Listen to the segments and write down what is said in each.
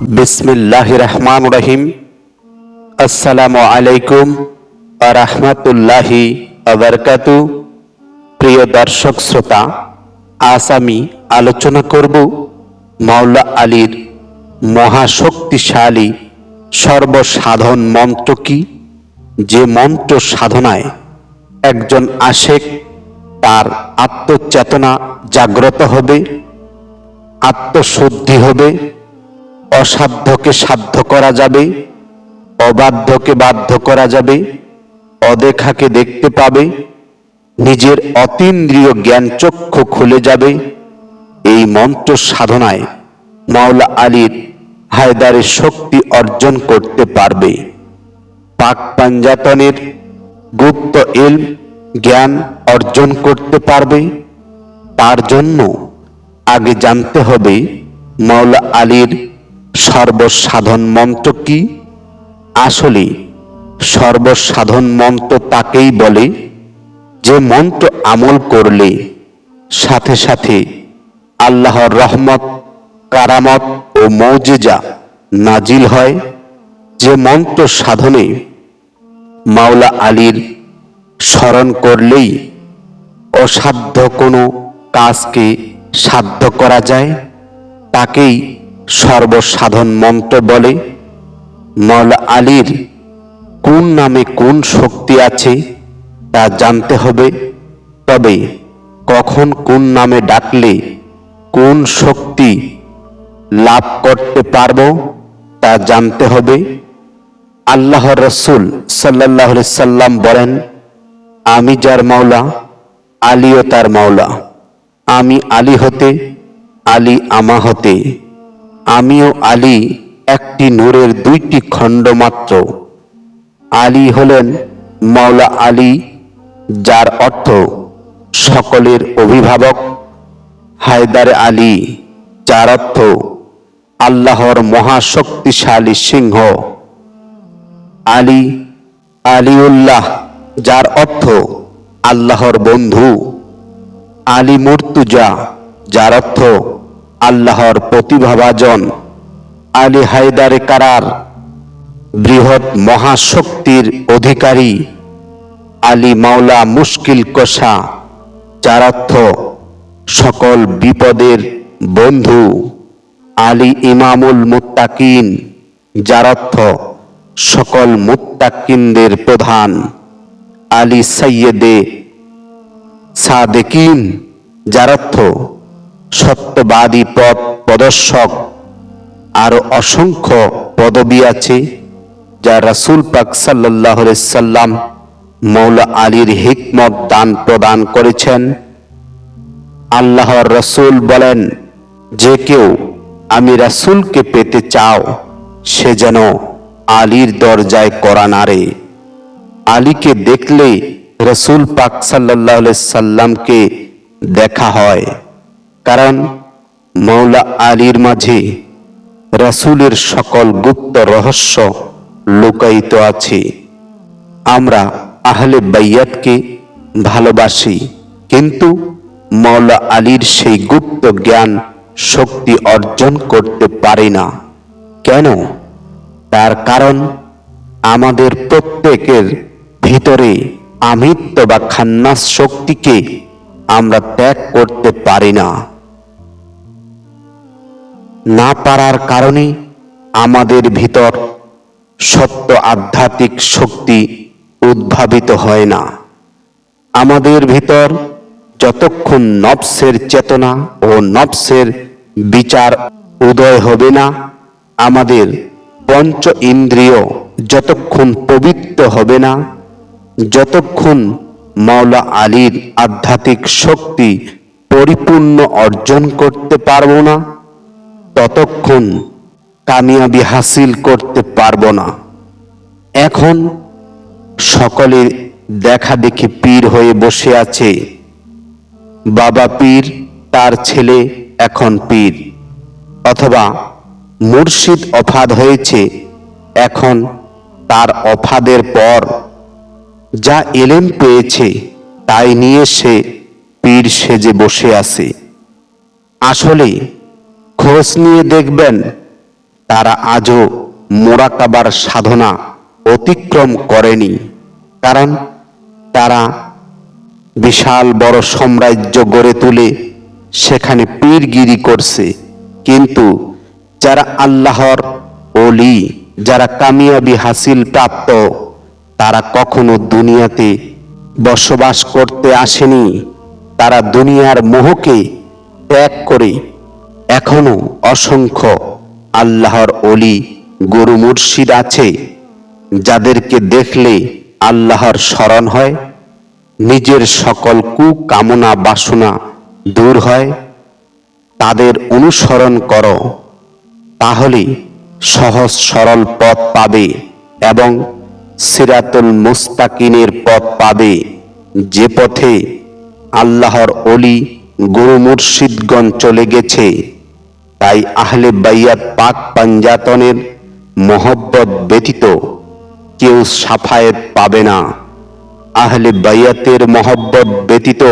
বিসমিল্লাহ রহমান রহিম আসসালামু আলাইকুম রহমতুল্লাহি আবরকাতু প্রিয় দর্শক শ্রোতা, আজ আমি আলোচনা করব মাওলা আলীর মহাশক্তিশালী সর্বসাধন মন্ত্র কি? যে মন্ত্র সাধনায় একজন আশেক তার আত্মচেতনা জাগ্রত হবে, আত্মশুদ্ধি হবে অসাধ্যকে সাধ্য করা যাবে, অবাধ্যকে বাধ্য করা যাবে, অদেখাকে দেখতে পাবে, নিজের অতীন্দ্রিয় জ্ঞান চক্ষু খুলে যাবে। এই মন্ত্র সাধনায় মাওলা আলীর হায়দারের শক্তি অর্জন করতে পারবে। পাক পাঞ্জাতনের গুপ্ত এল জ্ঞান অর্জন করতে পারবে। তার জন্য আগে জানতে হবে মাওলা আলীর সর্বসাধন মন্ত্র কি? আসলে, সর্বসাধন মন্ত্র তাকেই বলে যে মন্ত্র আমল করলে সাথে সাথে আল্লাহর রহমত, কারামত ও মৌজেজা নাজিল হয়। যে মন্ত্র সাধনে মাওলা আলীর স্মরণ করলেই অসাধ্য কোনো কাজকে সাধ্য করা যায়, তাকেই সর্বসাধন মন্ত্র বলে মৌলা আলীর কোন নামে কোন শক্তি আছে তা জানতে হবে, তবে কখন কোন নামে ডাকলে কোন শক্তি লাভ করতে পারব তা জানতে হবে। আল্লাহ রসুল সাল্লাহ সাল্লাম বলেন, আমি যার মাওলা, আলীও তার মাওলা। আমি আলী হতে, আলী আমা হতে। আমিও আলী একটি নূরের দুইটি খণ্ড মাত্র। আলী হলেন মাওলা আলী, যার অর্থ সকলের অভিভাবক। হায়দার আলী, যার অর্থ আল্লাহর মহাশক্তিশালী সিংহ। আলী, আলিউল্লাহ, যার অর্থ আল্লাহর বন্ধু। আলী মুর্তুজা, যার অর্থ আল্লাহর প্রতিভাবাজন আলী হায়দারে কারার বৃহৎ মহাশক্তির অধিকারী আলী মাওলা মুশকিল কষা চারার্থ সকল বিপদের বন্ধু আলী ইমামুল মুত্তাকিন যারার্থ সকল মুত্তাকিনদের প্রধান আলী সৈয়দে সাদেকিন যার অর্থ সত্যবাদী পথ প্রদর্শক আরও অসংখ্য পদবি আছে, যা রাসুল পাক সাল্লাহ সাল্লাম মৌলা আলীর হিকমত দান প্রদান করেছেন। আল্লাহর রসুল বলেন, যে কেউ আমি রাসুলকে পেতে চাও, সে যেন আলীর দরজায় করা নারে আলীকে দেখলে রসুল পাক সাল্লাহ সাল্লামকে দেখা হয়। কারণ মৌলা আলীর মাঝে রাসুলের সকল গুপ্ত রহস্য লুকায়িত আছে। আমরা আহলে বাইয়াতকে ভালোবাসি, কিন্তু মৌলা আলীর সেই গুপ্ত জ্ঞান শক্তি অর্জন করতে পারি না। কেন? তার কারণ আমাদের প্রত্যেকের ভিতরে আমিত্ব বা খান্নাস শক্তিকে আমরা ত্যাগ করতে পারি না। না পারার কারণে আমাদের ভিতর সত্য আধ্যাত্মিক শক্তি উদ্ভাবিত হয় না। আমাদের ভিতর যতক্ষণ নবসের চেতনা ও নবসের বিচার উদয় হবে না, আমাদের পঞ্চ ইন্দ্রিয় যতক্ষণ পবিত্র হবে না, যতক্ষণ মাওলা আলীর আধ্যাত্মিক শক্তি পরিপূর্ণ অর্জন করতে পারব না ততক্ষণ কামিয়াবি হাসিল করতে পারব না। এখন সকলে দেখা দেখি পীর হয়ে বসে আছে। বাবা পীর, তার ছেলে এখন পীর। অথবা মুর্শিদ অফাদ হয়েছে, এখন তার অফাদের পর। যা এলেম পেয়েছে, তাই নিয়ে সে পীর সেজে বসে আছে। আসলে খোঁজ নিয়ে দেখবেন তারা আজও মোরাকাবার সাধনা অতিক্রম করেনি। কারণ তারা বিশাল বড় সাম্রাজ্য গড়ে তুলে সেখানে পীরগিরি করছে। কিন্তু যারা আল্লাহর অলি যারা কামিয়াবি হাসিল প্রাপ্ত, তারা কখনো দুনিয়াতে বসবাস করতে আসেনি। তারা দুনিয়ার মোহকে ত্যাগ করে এখনও অসংখ্য আল্লাহর অলি, গুরু মুর্শিদ আছে, যাদেরকে দেখলে আল্লাহর স্মরণ হয়, নিজের সকল কুকামনা বাসনা দূর হয়, তাদের অনুসরণ করো, তাহলে সহজ সরল পথ পাবে এবং সিরাতুল মুস্তাকিনের পথ পাবে। যে পথে আল্লাহর অলি, গুরু মুর্শিদগণ চলে গেছে। তাই আহলে বাইয়াত পাক পাঞ্জাতনের মহব্বত ব্যতীত কেউ সাফায়েত পাবে না। আহলে বাইয়াতের মহব্বত ব্যতীত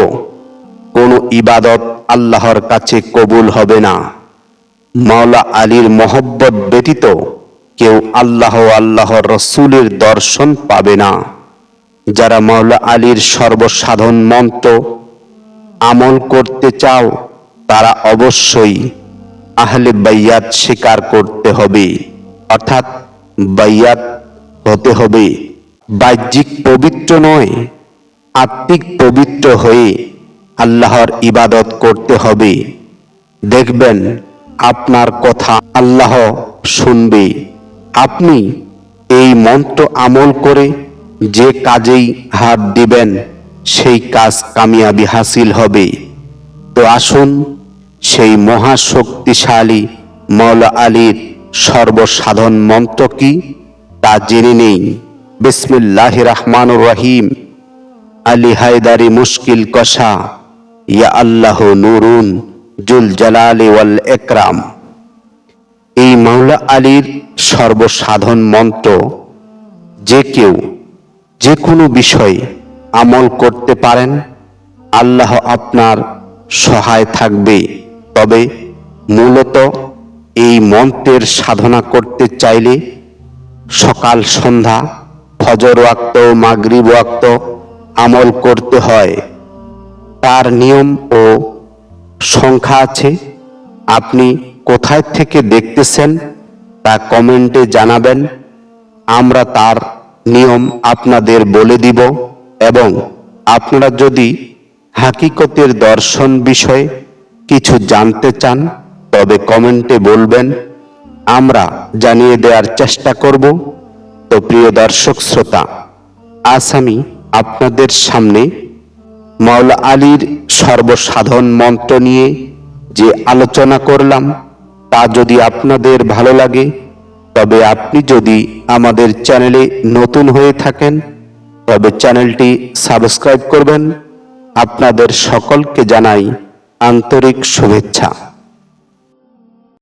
কোনো ইবাদত আল্লাহর কাছে কবুল হবে না। মাওলা আলীর মহব্বত ব্যতীত কেউ আল্লাহ আল্লাহর রসুলের দর্শন পাবে না। যারা মাওলা আলীর সর্বসাধন মন্ত্র আমল করতে চাও, তারা অবশ্যই আহলে বাইয়াত স্বীকার করতে হবে। অর্থাৎ বাইয়াত হতে হবে। বাহ্যিক পবিত্র নয়, আত্মিক পবিত্র হয়ে আল্লাহর ইবাদত করতে হবে। দেখবেন আপনার কথা আল্লাহ শুনবে। আপনি এই মন্ত্র আমল করে যে কাজেই হাত দিবেন, সেই কাজ কামিয়াবি হাসিল হবে। তো আসুন সেই মহাশক্তিশালী মৌলা আলীর সর্বসাধন মন্ত্র কি, তা জেনে নেই। বিসমিল্লাহ রহমান রহিম। আলী হায়দারি মুশকিল কষা, ইয়া আল্লাহ নুরুন জুল জালালি ওয়াল একরাম। এই মাওলা আলীর সর্বসাধন মন্ত্র, যে কেউ যে কোনো বিষয়ে আমল করতে পারেন, আল্লাহ আপনার সহায় থাকবে। তবে মূলত এই মন্ত্রের সাধনা করতে চাইলে সকাল, সন্ধ্যা, ফজর ওয়াক্ত, মাগরিব ওয়াক্ত আমল করতে হয়। তার নিয়ম ও সংখ্যা আছে। আপনি কোথায় থেকে দেখতেছেন তা কমেন্টে জানাবেন। আমরা তার নিয়ম আপনাদের বলে দিব এবং আপনারা যদি হাকিকতের দর্শন বিষয়ে কিছু জানতে চান, তবে কমেন্টে বলবেন, আমরা জানিয়ে দেওয়ার চেষ্টা করব। তো প্রিয় দর্শক শ্রোতা, আজ আমি আপনাদের সামনে মাওলা আলীর সর্বসাধন মন্ত্র নিয়ে যে আলোচনা করলাম, তা যদি আপনাদের ভালো লাগে, তবে আপনি যদি আমাদের চ্যানেলে নতুন হয়ে থাকেন, তবে চ্যানেলটি সাবস্ক্রাইব করবেন। আপনাদের সকলকে জানাই আন্তরিক শুভেচ্ছা।